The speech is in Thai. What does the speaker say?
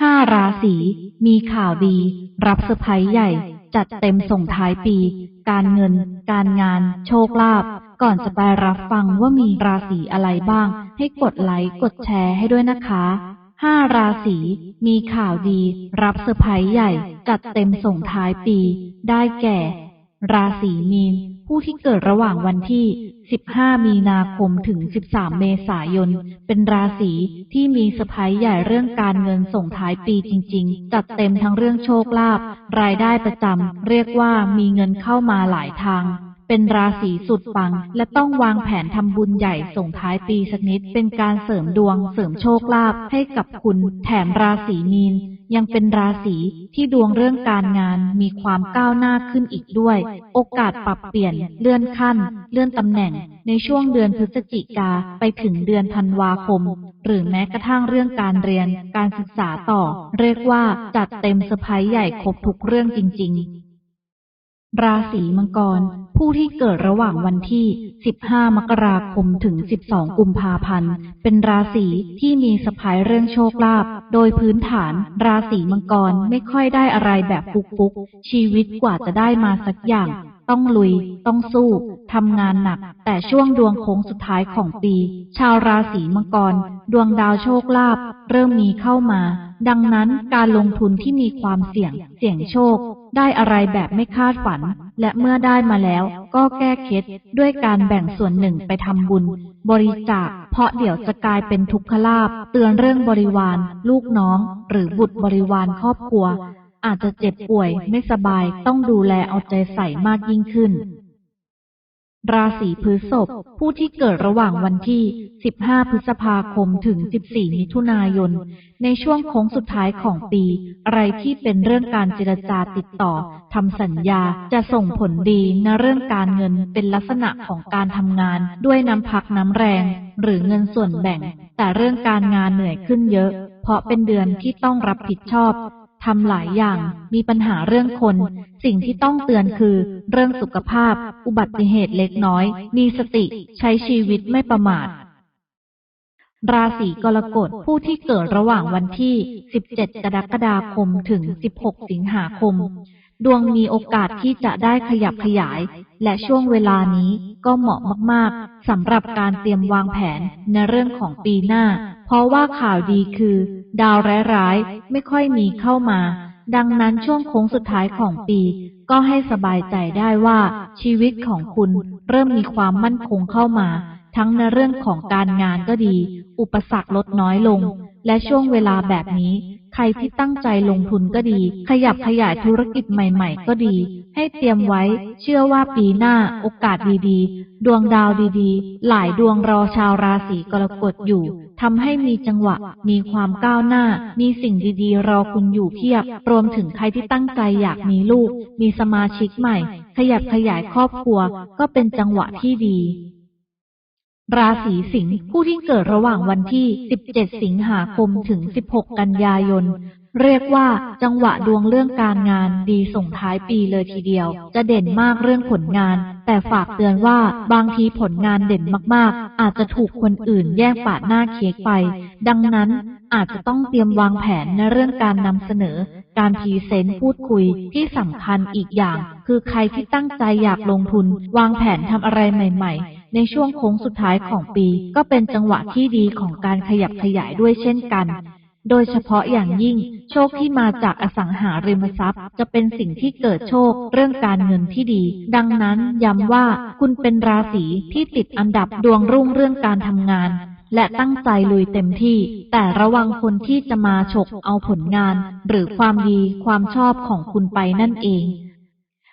ห้าราศีมีข่าวดี รับเซอร์ไพรส์ใหญ่ จัดเต็มส่งท้ายปี การเงิน การงาน โชคลาภก่อนจะไปรับฟังว่ามีราศีอะไรบ้าง ให้กดไลค์กดแชร์ให้ด้วยนะคะห้าราศีมีข่าวดี รับเซอร์ไพรส์ใหญ่ จัดเต็มส่งท้ายปี ได้แก่ ราศีมีน ผู้ที่เกิดระหว่างวันที่ 15 มีนาคมถึง 13 เมษายน เป็นราศีที่มีสะพายใหญ่เรื่องการเงินส่งท้ายปีจริง ๆ จัดเต็มทั้งเรื่องโชคลาภ รายได้ประจำ เรียกว่ามีเงินเข้ามาหลายทางเป็นราศีสุดปัง และต้องวางแผนทำบุญใหญ่ส่งท้ายปีสักนิด เป็นการเสริมดวงเสริมโชคลาภให้กับคุณ แถมราศีมีน ยังเป็นราศีที่ดวงเรื่องการงานมีความก้าวหน้าขึ้นอีกด้วย โอกาสปรับเปลี่ยน เลื่อนขั้น เลื่อนตำแหน่ง ในช่วงเดือนพฤศจิกาไปถึงเดือนธันวาคม หรือแม้กระทั่งเรื่องการเรียน การศึกษาต่อ เรียกว่าจัดเต็มเซอร์ไพรส์ใหญ่ครบทุกเรื่องจริง ๆราศีมังกร ผู้ที่เกิดระหว่างวันที่ 15 มกราคมถึง 12 กุมภาพันธ์ เป็นราศีที่มีสะพายเรื่องโชคลาภ โดยพื้นฐาน ราศีมังกรไม่ค่อยได้อะไรแบบฟุกๆชีวิตกว่าจะได้มาสักอย่าง ต้องลุย ต้องสู้ทำงานหนัก แต่ช่วงดวงโค้งสุดท้ายของปี ชาวราศีมังกร ดวงดาวโชคลาภเริ่มมีเข้ามา ดังนั้นการลงทุนที่มีความเสี่ยง เสี่ยงโชค ได้อะไรแบบไม่คาดฝัน และเมื่อได้มาแล้วก็แก้เคล็ดด้วยการแบ่งส่วนหนึ่งไปทำบุญ บริจาค เพราะเดี๋ยวจะกลายเป็นทุกขลาบเตือนเรื่องบริวาร ลูกน้อง หรือบุตรบริวารครอบครัว อาจจะเจ็บป่วยไม่สบายต้องดูแลเอาใจใส่มากยิ่งขึ้น ราศีพฤษภผู้ที่เกิดระหว่างวันที่ 15 พฤษภาคมถึง 14 มิถุนายน ในช่วงโค้งสุดท้ายของปี อะไรที่เป็นเรื่องการเจรจาติดต่อทำสัญญาจะส่งผลดีในเรื่องการเงินเป็นลักษณะของการทำงาน ด้วยน้ำพักน้ำแรง หรือเงินส่วนแบ่ง แต่เรื่องการงานเหนื่อยขึ้นเยอะ เพราะเป็นเดือนที่ต้องรับผิดชอบ ทำหลายอย่าง มีปัญหาเรื่องคน สิ่งที่ต้องเตือนคือ เรื่องสุขภาพ อุบัติเหตุเล็กน้อย มีสติ ใช้ชีวิตไม่ประมาท ราศีกรกฎผู้ที่เกิดระหว่างวันที่ 17 กรกฎาคมถึง 16 สิงหาคม ดวงมีโอกาสที่จะได้ขยับขยาย และช่วงเวลานี้ก็เหมาะมากๆสำหรับการเตรียมวางแผนในเรื่องของปีหน้า เพราะว่าข่าวดีคือ ดาวร้ายๆ ไม่ค่อยมีเข้ามา ดังนั้นช่วงโค้งสุดท้ายของปี ก็ให้สบายใจได้ว่าชีวิตของคุณเริ่มมีความมั่นคงเข้ามา ทั้งในเรื่องของการงานก็ดี อุปสรรคลดน้อยลง และช่วงเวลาแบบนี้ ใครที่ตั้งใจลงทุนก็ดี ขยับขยายธุรกิจใหม่ ๆ ก็ดี ให้เตรียมไว้ เชื่อว่าปีหน้าโอกาสดีๆ ดวงดาวดีๆ หลายดวงรอชาวราศีกรกฎอยู่ทำให้มีจังหวะ มีความก้าวหน้า มีสิ่งดีๆ รอคุณอยู่เพียบ รวมถึงใครที่ตั้งใจอยากมีลูก มีสมาชิกใหม่ ขยับขยายครอบครัว ก็เป็นจังหวะที่ดี ราศีสิงห์ผู้ที่เกิดระหว่างวันที่ 17 สิงหาคมถึง 16 กันยายน เรียกว่าจังหวะดวงเรื่องการงานดีส่งท้ายปีเลยทีเดียว จะเด่นมากเรื่องผลงาน แต่ฝากเตือนว่าบางทีผลงานเด่นมากๆ อาจจะถูกคนอื่นแย่งปาดหน้าเค้กไป ดังนั้นอาจจะต้องเตรียมวางแผนในเรื่องการนำเสนอ การพรีเซนต์พูดคุยที่สำคัญอีกอย่าง คือใครที่ตั้งใจอยากลงทุน วางแผนทำอะไรใหม่ ๆ ในช่วงโค้งสุดท้ายของปี ก็เป็นจังหวะที่ดีของการขยับขยายด้วยเช่นกัน โดยเฉพาะอย่างยิ่ง โชคที่มาจากอสังหาริมทรัพย์ จะเป็นสิ่งที่เกิดโชคเรื่องการเงินที่ดี ดังนั้นย้ำว่าคุณเป็นราศีที่ติดอันดับดวงรุ่งเรื่องการทำงานและตั้งใจลุยเต็มที่ แต่ระวังคนที่จะมาฉกเอาผลงาน หรือความดีความชอบของคุณไปนั่นเอง